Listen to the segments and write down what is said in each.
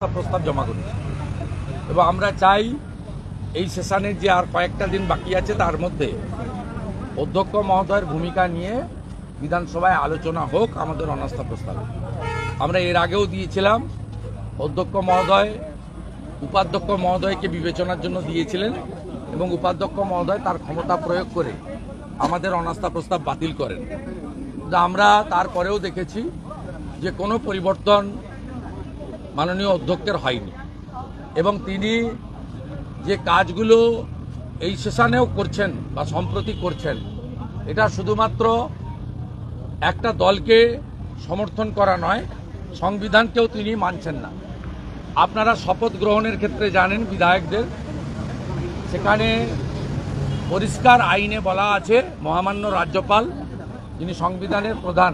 প্রস্তাব জমা করেছি। এবং আমরা চাই এই সেশনের যে আর কয়েকটা দিন বাকি আছে, তার মধ্যে অধ্যক্ষ মহোদয়ের ভূমিকা নিয়ে বিধানসভায় আলোচনা হোক, আমাদের অনাস্থা প্রস্তাবে আমরা এর আগেও দিয়েছিলাম, অধ্যক্ষ মহোদয়, উপাধ্যক্ষ মহোদয়কে বিবেচনার জন্য দিয়েছিলেন এবং উপাধ্যক্ষ মহোদয় তার ক্ষমতা প্রয়োগ করে আমাদের অনাস্থা প্রস্তাব বাতিল করেন। আমরা তারপরেও দেখেছি যে কোনো পরিবর্তন মাননীয় অধ্যক্ষের হয়নি। এবং তিনি যে কাজগুলো এই সেশনেও করছেন বা সম্প্রতি করছেন, এটা শুধুমাত্র একটা দলকে সমর্থন করা নয়, সংবিধানকেও তিনি মানছেন না। আপনারা শপথ গ্রহণের ক্ষেত্রে জানেন বিধায়কদের, সেখানে পরিষ্কার আইনে বলা আছে, মহামান্য রাজ্যপাল, যিনি সংবিধানের প্রধান,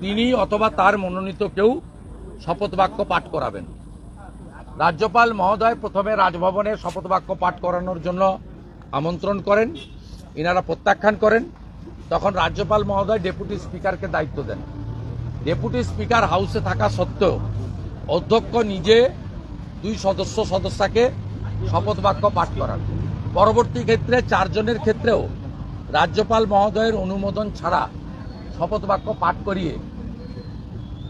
তিনি অথবা তার মনোনীত কেউ শপথ বাক্য পাঠ করাবেন। রাজ্যপাল মহোদয় প্রথমে রাজভবনে শপথ বাক্য পাঠ করানোর জন্য আমন্ত্রণ করেন, ইনারা প্রত্যাখ্যান করেন। তখন রাজ্যপাল মহোদয় ডেপুটি স্পিকারকে দায়িত্ব দেন। ডেপুটি স্পিকার হাউসে থাকা সত্ত্বেও অধ্যক্ষ নিজে দুই সদস্য সদস্যকে শপথ বাক্য পাঠ করান। পরবর্তী ক্ষেত্রে চারজনের ক্ষেত্রেও রাজ্যপাল মহোদয়ের অনুমোদন ছাড়া শপথ বাক্য পাঠ করিয়ে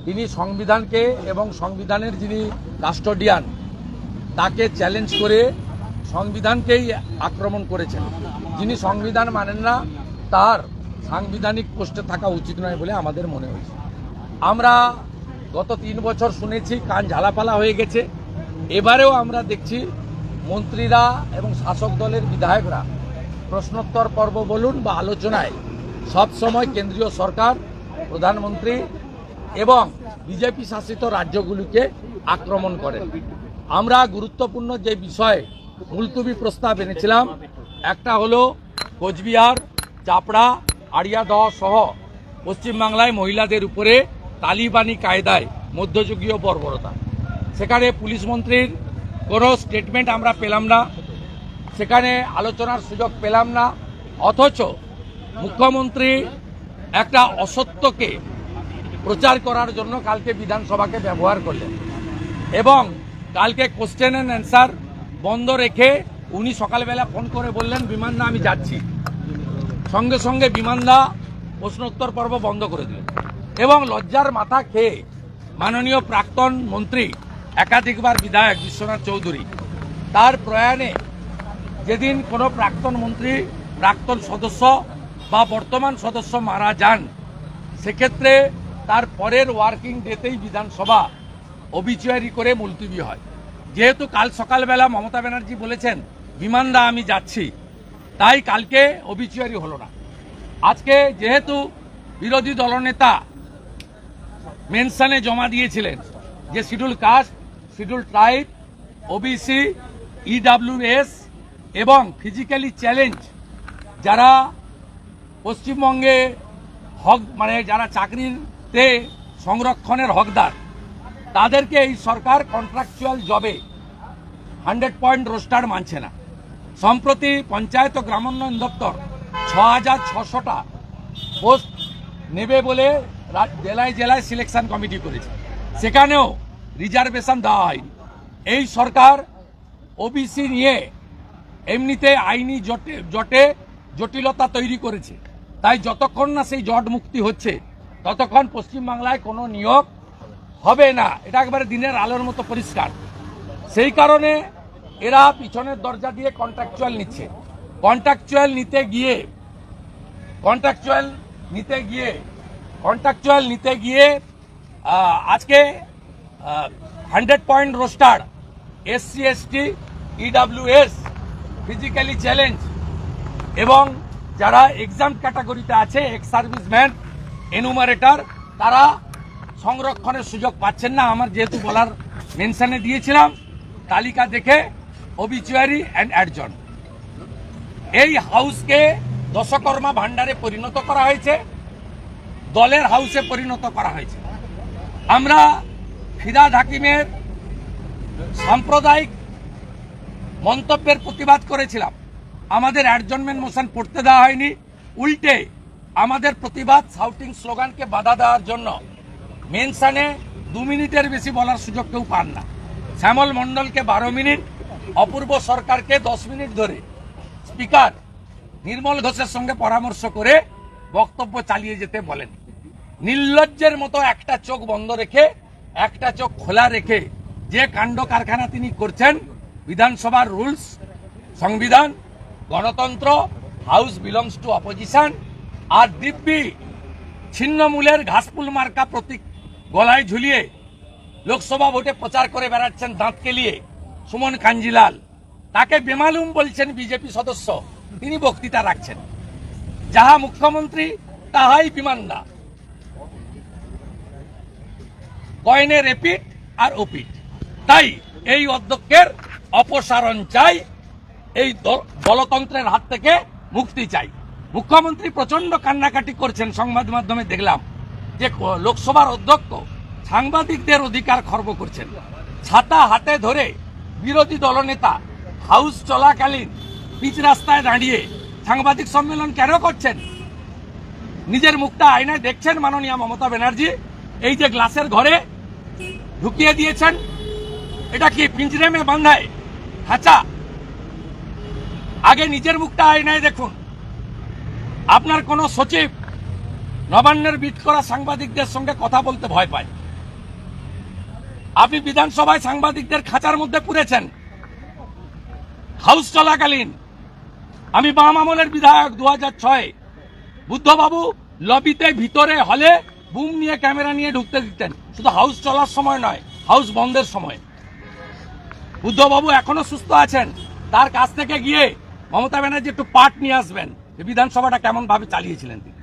তিনি সংবিধানকে এবং সংবিধানের যিনি কাস্টোডিয়ান, তাকে চ্যালেঞ্জ করে সংবিধানকেই আক্রমণ করেছেন। যিনি সংবিধান মানেন না, তার সাংবিধানিক পোস্টে থাকা উচিত নয় বলে আমাদের মনে হয়েছে। আমরা গত তিন বছর শুনেছি, কান ঝালাপালা হয়ে গেছে। এবারেও আমরা দেখছি মন্ত্রীরা এবং শাসক দলের বিধায়করা প্রশ্নোত্তর পর্ব বলুন বা আলোচনায় সব সময় কেন্দ্রীয় সরকার, প্রধানমন্ত্রী এবং বিজেপি শাসিত রাজ্যগুলিকে আক্রমণ করেন আমরা গুরুত্বপূর্ণ যে বিষয়ে মুলতুবি প্রস্তাব এনেছিলাম, একটা হলো কোচবিহার, চাপড়া, আড়িয়াদহ সহ পশ্চিমবাংলায় মহিলাদের উপরে তালিবানি কায়দায় মধ্যযুগীয় বর্বরতা। সেখানে পুলিশ মন্ত্রীর কোনো স্টেটমেন্ট আমরা পেলাম না, সেখানে আলোচনার সুযোগ পেলাম না, অথচ মুখ্যমন্ত্রী একটা অসত্যকে প্রচার করার জন্য কালকে বিধানসভাকে ব্যবহার করলেন। এবং কালকে কোশ্চেন অ্যান্ড অ্যান্সার বন্ধ রেখে উনি সকালবেলা ফোন করে বললেন বিমানদা আমি যাচ্ছি। সঙ্গে সঙ্গে বিমানদা প্রশ্নোত্তর পর্ব বন্ধ করে দিলেন। এবং লজ্জার মাথা খেয়ে মাননীয় প্রাক্তন মন্ত্রী, একাধিকবার বিধায়ক বিশ্বনাথ চৌধুরী, তার প্রয়াণে যেদিন কোনো প্রাক্তন মন্ত্রী, প্রাক্তন সদস্য বা বর্তমান সদস্য মারা যান, সেক্ষেত্রে তার পরের ওয়ার্কিং ডেতেই বিধানসভা অবিচুয়ারি করে মুলতুবি হয়। যেহেতু কাল সকালবেলা মমতা ব্যানার্জি বলেছেন, বিমানদা আমি যাচ্ছি। তাই কালকে অবিচুয়ারি হলো না। আজকে যেহেতু বিরোধী দলনেতা মেনশনে জমা দিয়েছিলেন যে schedule caste, schedule tribe OBC EWS E এবং ফিজিক্যালি চ্যালেঞ্জ যারা পশ্চিমবঙ্গে হক মানে যারা চাকরিতে সংরক্ষণের হকদার। তাদেরকে এই সরকার কন্ট্রাকচুয়াল জবে হান্ড্রেড পয়েন্ট রোস্টার মানছে না। সম্প্রতি পঞ্চায়েত ও গ্রামোন্নয়ন দপ্তর ছ হাজার ছশোটা পোস্ট নেবে বলে জেলায় জেলায় সিলেকশন কমিটি করেছে। সেখানেও রিজার্ভেশন দেওয়া হয়নি। এই সরকার ওবিসি নিয়ে এমনিতে আইনি জটে জটে জটিলতা তৈরি করেছে। তাই যতক্ষণ না সেই জট মুক্তি হচ্ছে ততক্ষণ পশ্চিমবাংলায় কোনো নিয়োগ হবে না। এটা একবারে দিনের আলোর মতো পরিষ্কার। সেই কারণে এরা পিছনের দরজা দিয়ে কন্ট্রাকচুয়াল নিচ্ছে। কন্ট্রাকচুয়াল নিতে গিয়ে কন্ট্রাকচুয়াল নিতে গিয়ে কন্ট্রাকচুয়াল নিতে গিয়ে আজকে hundred point roster SC ST EWS physically challenge এবং যারা এক্সাম ক্যাটাগরিতে আছে এক্স সার্ভিসম্যান এনুমারেটার তারা সংরক্ষণের সুযোগ পাচ্ছেন না। আমার যেহেতু বলার মেনশনে দিয়েছিলাম, তালিকা দেখে অবিচুয়ারি অ্যান্ড অ্যাডজন এই হাউসকে দশকর্মা ভান্ডারে পরিণত করা হয়েছে, দলের হাউসে পরিণত করা হয়েছে। আমরা ফিরাদ হাকিমের সাম্প্রদায়িক মন্তব্যের প্রতিবাদ করেছিলাম। আমাদের অ্যাডজনমেন্ট মোশন পড়তে দেওয়া হয়নি। উল্টে আমাদের প্রতিবাদ সাউটিং স্লোগানকে বাধা দেওয়ার জন্য। মেনশানে দু মিনিটের বেশি বলার সুযোগ কেউ পান না। শ্যামল মণ্ডলকে বারো মিনিট, অপূর্ব সরকারকে দশ মিনিট ধরে স্পিকার নির্মল ঘোষের সঙ্গে পরামর্শ করে বক্তব্য চালিয়ে যেতে বলেন। নির্লজ্জের মতো একটা চোখ বন্ধ রেখে, একটা চোখ খোলা রেখে যে কাণ্ড কারখানা তিনি করছেন, বিধানসভার রুলস, সংবিধান, গণতন্ত্র, হাউস বিলংস টু অপোজিশন আর দিব্যি ছিন্নমূলের ঘাসপুল মার্কা প্রতীক গলায় ঝুলিয়ে লোকসভা ভোটে প্রচার করে বেড়াচ্ছেন দাঁত কেলিয়ে সুমন কাঞ্জিলাল। তাকে বেমালুম বলছেন বিজেপি সদস্য। তিনি বক্তৃতা রাখছেন। যাহা মুখ্যমন্ত্রী, তাহাই বিমানদা কয়েনের এপিট আর ওপিট। তাই এই অধ্যক্ষের অপসারণ চাই, এই দলতন্ত্রের হাত থেকে মুক্তি চাই। মুখ্যমন্ত্রী প্রচণ্ড কান্নাকাটি করছেন সংবাদ মাধ্যমে দেখলাম যে লোকসভার অধ্যক্ষ সাংবাদিকদের অধিকার খর্ব করছেন। ছাতা হাতে ধরে বিরোধী দলনেতা হাউস চলাকালীন পিচ রাস্তায় দাঁড়িয়ে সাংবাদিক সম্মেলন কেন করছেন? নিজের মুখটা আয়নায় দেখছেন মাননীয় মমতা ব্যানার্জি। এই যে গ্লাসের ঘরে ঢুকিয়ে দিয়েছেন, এটা কি পিঞ্জরে মে বান্ধায়? খাঁচা আগে নিজের মুখটা আয়নায় দেখুন। আপনার কোন সচিব নবান্নের বিট করা সাংবাদিকদের সঙ্গে কথা বলতে ভয় পায়। আপনি বিধানসভায় সাংবাদিকদের খাঁচার মধ্যে পুরেছেন। হাউস চলাকালীন। আমি বাম আমলের বিধায়ক দু হাজার ছয়। বুদ্ধবাবু লবিতে ভিতরে হলে বুম নিয়ে ক্যামেরা নিয়ে ঢুকতে দিতেন। শুধু হাউস চলার সময় নয়, হাউস বন্ধের সময়। বুদ্ধবাবু এখনও সুস্থ আছেন। তার কাছ থেকে গিয়ে মমতা ব্যানার্জি একটু পাঠ নিয়ে আসবেন। বিধানসভাটা কেমন ভাবে চালিয়েছিলেন তিনি।